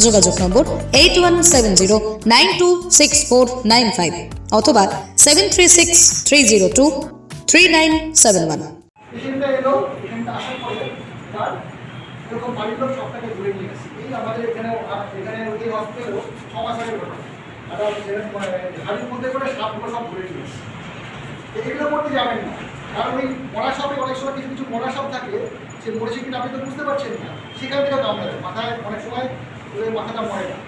যোগাযোগ number eight one seven zero nine two six four nine five অথবা seven three six three zero two three nine seven one করতে যাবেন না। কারণ ওই মরা অনেক সময় কিছু কিছু মরা থাকে, সে মরেছে কিনা আপনি তো বুঝতে পারছেন না। সেখান থেকে দাম দেবে মাথায় অনেক সময় ওই মাথাটা মরে না।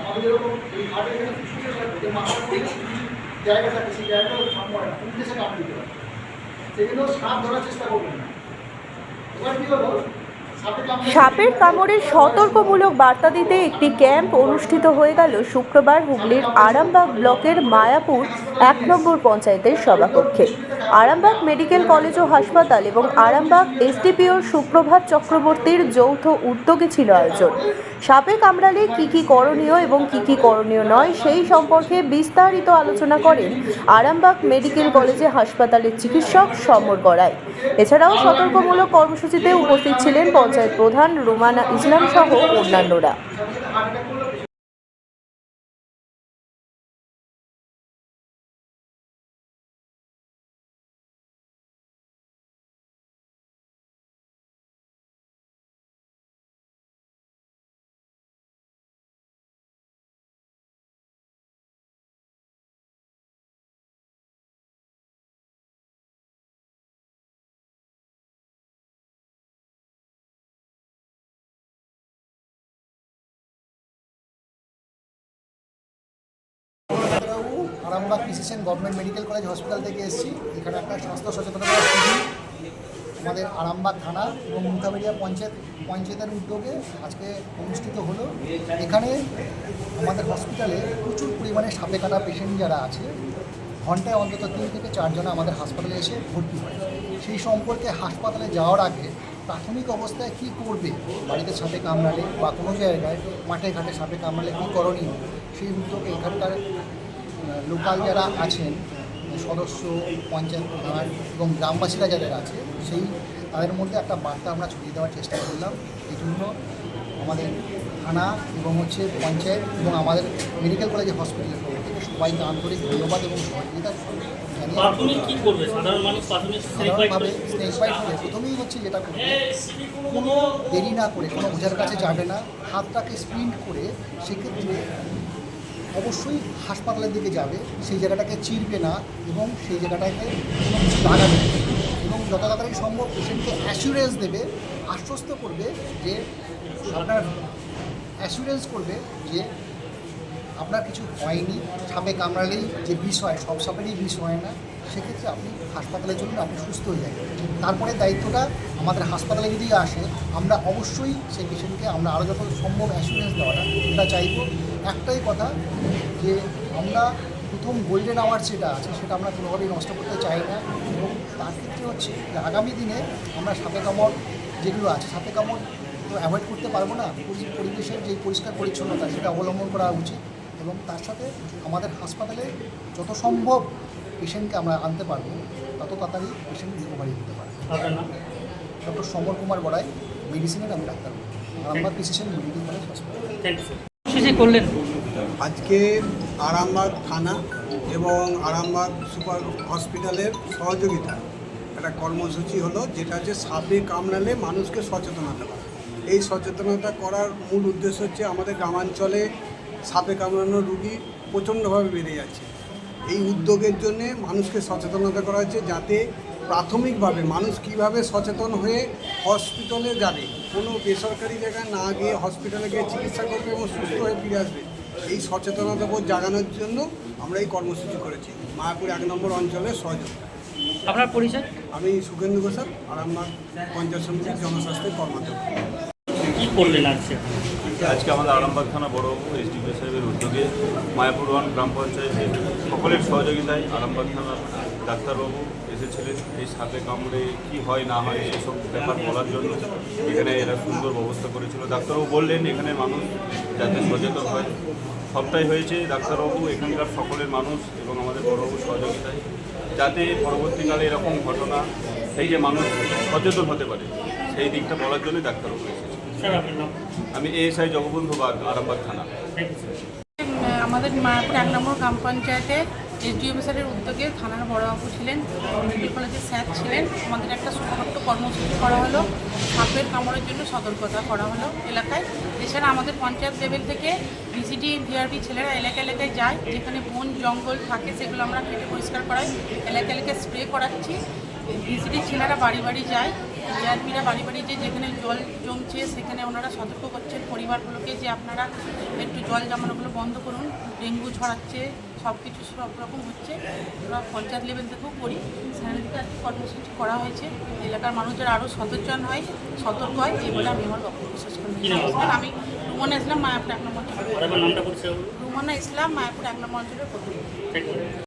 আমাদের যেরকম এই হার্টের এখানে ফুসফুসের সাথে যে মাথার মধ্যে কিছু কিছু জায়গা থাকে, সেই জায়গাগুলো সাপ মরে না উঠে সে কামড়ে দিতে পারে সেগুলো সাপ ধরার চেষ্টা করবেন না। এবার কি হলো সাপে কামড়ে সাপের কামড়ের সতর্কমূলক বার্তা দিতে একটি ক্যাম্প অনুষ্ঠিত হয়ে গেল শুক্রবার হুগলির আরামবাগ ব্লকের মায়াপুর এক নম্বর পঞ্চায়েতের সভাকক্ষে। আরামবাগ মেডিকেল কলেজ ও হাসপাতাল এবং আরামবাগ এসডিপিওর সুপ্রভাত চক্রবর্তীর যৌথ উদ্যোগে ছিল আয়োজন। সাপে কামড়ালে কি কি করণীয় এবং কি কি করণীয় নয় সেই সম্পর্কে বিস্তারিত আলোচনা করেন আরামবাগ মেডিকেল কলেজে হাসপাতালের চিকিৎসক সমর গড়াই। এছাড়াও সতর্কমূলক কর্মসূচিতে উপস্থিত ছিলেন পঞ্চায়েত প্রধান রুমানা ইসলাম সহ অন্যান্যরা। আরামবাগ পিসিসিএন গভর্নমেন্ট মেডিকেল কলেজ হসপিটাল থেকে এসেছি। এখানে একটা স্বাস্থ্য সচেতনতা আমাদের আরামবাগ থানা এবং মুখাবেড়িয়া পঞ্চায়েত, পঞ্চায়েতের উদ্যোগে আজকে অনুষ্ঠিত হলো। এখানে আমাদের হসপিটালে প্রচুর পরিমাণে সাপে কাটা পেশেন্ট যারা আছে, ঘন্টায় অন্তত তিন থেকে চারজন আমাদের হাসপাতালে এসে ভর্তি হয়। সেই সম্পর্কে হাসপাতালে যাওয়ার আগে প্রাথমিক অবস্থায় কী করবে, বাড়িতে সাপে কামড়ালে বা কোনো জায়গায় মাঠে ঘাটে সাপে কামড়ালে কী করণীয়, সেই উদ্যোগে এখানকার লোকাল যারা আছেন সদস্য পঞ্চায়েত প্রধান এবং গ্রামবাসীরা যাদের আছে সেই তাদের মধ্যে একটা বার্তা আমরা ছড়িয়ে দেওয়ার চেষ্টা করলাম। এই জন্য আমাদের থানা এবং হচ্ছে পঞ্চায়েত এবং আমাদের মেডিকেল কলেজের হসপিটালের পক্ষ থেকে সবাইকে আন্তরিক ধন্যবাদ এবং সহযোগিতা সাধারণভাবে স্নেক বাইট হলে প্রথমেই হচ্ছে যেটা করবে কোনো দেরি না করে কোনো ওঝার কাছে যাবে না। হাতটাকে স্প্রিন্ট করে সেক্ষেত্রে অবশ্যই হাসপাতালের দিকে যাবে। সেই জায়গাটাকে চিরবে না এবং সেই জায়গাটাকে লাগাবে এবং যত তাড়াতাড়ি সম্ভব পেশেন্টকে অ্যাসুরেন্স দেবে, আশ্বস্ত করবে যে আপনার অ্যাসুরেন্স করবে যে আপনার কিছু হয়নি। সাপে কামড়ালেই যে বিষ হয়, সব সাপেরই বিষ হয় না। সেক্ষেত্রে আপনি হাসপাতালে চলুন আপনি সুস্থ হয়ে যাবেন। তারপরে দায়িত্বটা আমাদের হাসপাতালে যদি আসে, আমরা অবশ্যই সেই পেশেন্টকে আমরা আরও যত সম্ভব অ্যাসুরেন্স দেওয়াটা এটা চাইব। একটাই কথা যে আমরা প্রথম গোল্ডেন আওয়ার যেটা আছে সেটা আমরা কোনোভাবেই নষ্ট করতে চাই না। এবং তার ক্ষেত্রে হচ্ছে যে আগামী দিনে আমরা সাপে কামড় যেগুলো আছে সাপে কামড় তো অ্যাভয়েড করতে পারব না। পরি- পরিবেশের যে পরিষ্কার পরিচ্ছন্নতা সেটা অবলম্বন করা উচিত। এবং তার সাথে আমাদের হাসপাতালে যত সম্ভব পেশেন্টকে আমরা আনতে পারব তত তাড়াতাড়ি পেশেন্ট রিকভারি হতে পারবে। ডক্টর সমর কুমার বড়াই মেডিসিনের আমি doctor Arambagh precision medical college hospital thank you শেষে করলেন? আজকে আরামবাগ থানা এবং আরামবাগ সুপার হসপিটালের সহযোগিতা। একটা কর্মসূচি হলো যেটা হচ্ছে সাপে কামড়ালে মানুষকে সচেতনতা করা। এই সচেতনতা করার মূল উদ্দেশ্য হচ্ছে আমাদের গ্রামাঞ্চলে সাপে কামড়ানোর রুগী প্রচণ্ডভাবে বেড়ে যাচ্ছে। এই উদ্যোগের জন্যে মানুষকে সচেতনতা করা হচ্ছে যাতে প্রাথমিকভাবে মানুষ কীভাবে সচেতন হয়ে হসপিটালে যাবে? কোনো বেসরকারি জায়গায় না গিয়ে হসপিটালে গিয়ে চিকিৎসা করবে এবং সুস্থ হয়ে ফিরে আসবে? এই সচেতনতা বোধ জাগানোর জন্য আমরা এই কর্মসূচি করেছি। মায়াপুর এক নম্বর অঞ্চলের সহযোগিতা আপনার পরিচয়? আমি সুখেন্দু ঘোষাল আরামবাগ পঞ্চায়েত সমিতির জনস্বাস্থ্যের কর্মকর্তা। কি করলেন আজকে? আজকে আমাদের আরামবাগ থানা বড়বাবু এসডিপি সাহেবের উদ্যোগে মায়াপুর ওয়ান গ্রাম পঞ্চায়েতে সকলের সহযোগিতায় আরামবাগ থানার ডাক্তারবাবু এসেছিলেন এই সাপে কামড়ে কি হয় না হয় সেসব ব্যাপার বলার জন্য এখানে এরা সুন্দর ব্যবস্থা করেছিল। ডাক্তারবাবু বললেন এখানে মানুষ যাতে সচেতন হয়। সবটাই হয়েছে ডাক্তারবাবু এখানকার সকলের মানুষ এবং আমাদের বড়বাবু সহযোগিতায়। যাতে পরবর্তীকালে এরকম ঘটনা সেই যে মানুষ সচেতন হতে পারে সেই দিকটা বলার জন্যই ডাক্তারবাবু এসেছে আমি এএসআই জগবন্ধু বাগ আরামবাগ থানা। আমাদের মায়াপুর এক নম্বর গ্রাম পঞ্চায়েতে এসডিও অফিসারের উদ্যোগে থানার বড়বাবু ছিলেন মেডিকেল কলেজের স্যার ছিলেন। আমাদের একটা ছোটখাট্ট কর্মসূচি করা হলো। সাপের কামড়ের জন্য সতর্কতা করা হলো এলাকায়। এছাড়া আমাদের পঞ্চায়েত লেভেল থেকে ভিসিডি ভিআরপি ছেলেরা এলাকা এলাকায় যায়। যেখানে বন, জঙ্গল থাকে, সেগুলো আমরা কেটে পরিষ্কার করাই। এলাকা এলাকায় স্প্রে করাচ্ছি। ভিসিডি ছেলেরা বাড়ি বাড়ি যায়। ভিআরপিরা বাড়ি বাড়ি যে যেখানে জল জমছে, সেখানে ওনারা সতর্ক করছেন। পরিবারগুলোকে যে আপনারা একটু জল জমানোগুলো বন্ধ করুন, ডেঙ্গু ছড়াচ্ছে সব কিছু সব রকম হচ্ছে। আমরা পঞ্চায়েত লেভেল থেকেও করি। সেখানে থেকে আজকে কর্মসূচি করা হয়েছে। এলাকার মানুষের আরও সচেতন হয় সতর্ক হয় এই বলে আমি আমার বক্তব্য শেষ করি আমি রুমানা ইসলাম মায়াপুর এক নম্বর রুমানা ইসলাম মায়াপুর এক নম্বর অঞ্চলের প্রতিনিধি।